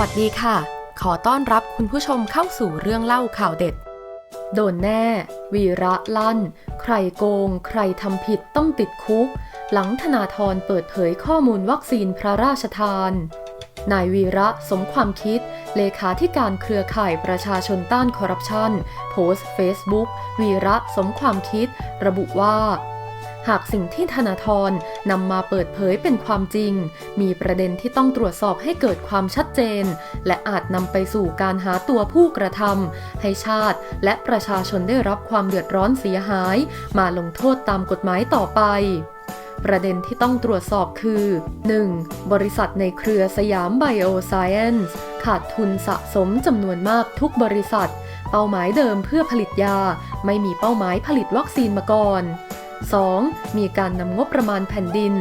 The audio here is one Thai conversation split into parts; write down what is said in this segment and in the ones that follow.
วัสดีค่ะ ขอต้อนรับคุณผู้ชมเข้าสู่เรื่องเล่าข่าวเด็ด โดนแน่ วีระลั่น ใครโกง ใครทำผิดต้องติดคุก หลังธนาธรเปิดเผยข้อมูลวัคซีนพระราชทาน นายวีระสมความคิด เลขาธิการเครือข่ายประชาชนต้านคอร์รัปชัน โพสต์เฟซบุ๊กวีระสมความคิด ระบุว่า หากสิ่งที่ธนาธรนำมาเปิดเผยเป็นความจริง มีประเด็นที่ต้องตรวจสอบให้เกิดความชัดเจน และอาจนำไปสู่การหาตัวผู้กระทำให้ชาติ และประชาชนได้รับความเดือดร้อนเสียหาย มาลงโทษตามกฎหมายต่อไปประเด็นที่ต้องตรวจสอบคือ 1. บริษัทในเครือสยามไบโอไซเอนซ์ขาดทุนสะสมจำนวนมากทุกบริษัท เป้าหมายเดิมเพื่อผลิตยา ไม่มีเป้าหมายผลิตวัคซีนมาก่อน 2. มีการนำงบประมาณแผ่นดิน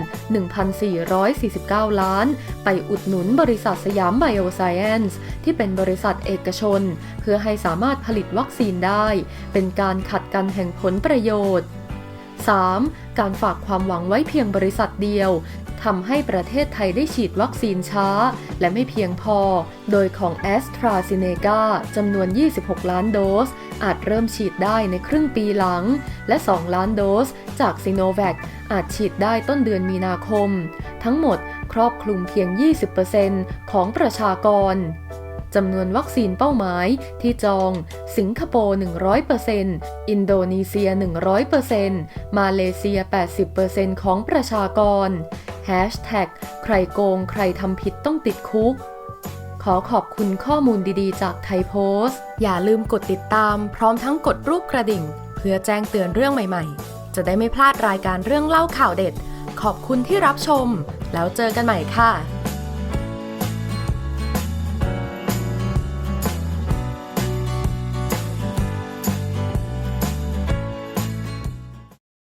1,449 ล้าน ไปอุดหนุนบริษัทสยามไบโอไซเอนซ์ที่เป็นบริษัทเอกชน เพื่อให้สามารถผลิตวัคซีนได้ เป็นการขัดกันแห่งผลประโยชน์ 3. การฝากความหวังไว้เพียงบริษัทเดียว ทำให้ประเทศไทยได้ฉีดวัคซีนช้า และไม่เพียงพอ โดยของ a s t r a z เซ e c a จำนวน 26 ล้านโดส อาจเริ่มฉีดได้ในครึ่งปีหลัง และ 2 ล้านโดส จากซีโนแวคอาจฉีดได้ต้นเดือนมีนาคม ทั้งหมดครอบคลุมเพียง 20%ของประชากรจำนวนวัคซีนเป้าหมายที่จอง สิงคโปร์ 100%อินโดนีเซีย 100%มาเลเซีย 80%ของประชากร ใครโกงใครทำผิดต้องติดคุก ขอขอบคุณข้อมูลดีๆ จากไทยโพสต์ อย่าลืมกดติดตาม พร้อมทั้งกดรูปกระดิ่ง เพื่อแจ้งเตือนเรื่องใหม่ๆ จะได้ไม่พลาดรายการเรื่องเล่าข่าวเด็ด ขอบคุณที่รับชม แล้วเจอกันใหม่ค่ะ